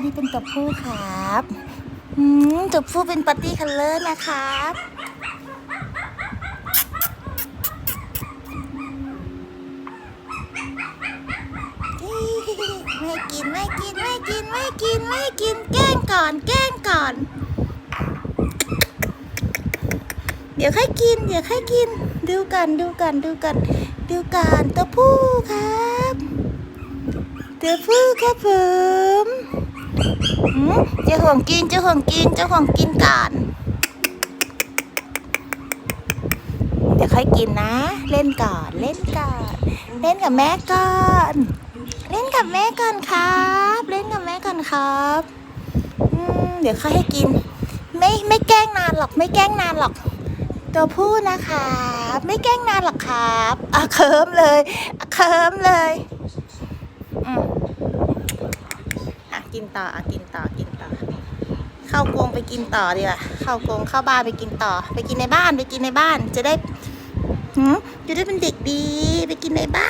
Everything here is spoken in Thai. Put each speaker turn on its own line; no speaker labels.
นนี้เป็นตัวผู้ครับอืมตัวผู้เป็นปัตตี้คัลเลอร์นะครับไม่กินไม่กินไม่กินไม่กินไม่กินแกล้งก่อนแกล้งก่อน เดี๋ยวค่อยกิน เดี๋ยวค่อยกิน ดูกันดูกันดูกันดูกันตัวผู้ครับตัวผู้ครับผมหืม เจ้าห่วงกินเจ้าห่วงกินเจ้าห่วงกินก่อนเดี๋ยวค่อยกินนะ เล่นก่อนเล่นก่อนเล่นกับแม่ก่อนเล่นกับแม่ก่อนครับ เล่นกับแม่ก่อนครับเดี๋ยวค่อยให้กิน ไม่ไม่แกล้งนานหรอกไม่แกล้งนานหรอก ตัวผู้นะครับไม่แกล้งนานหรอกครับอะเคิมเลยอะเคิมเลยอืมอะ กินต่ออะกินต่อกินต่อ เข้ากรงไปกินต่อดีกว่าเข้ากรงเข้าบ้านไปกินต่อ ไปกินในบ้านไปกินในบ้านจะได้หืมจะได้เป็นเด็กดี ไปกินในบ้าน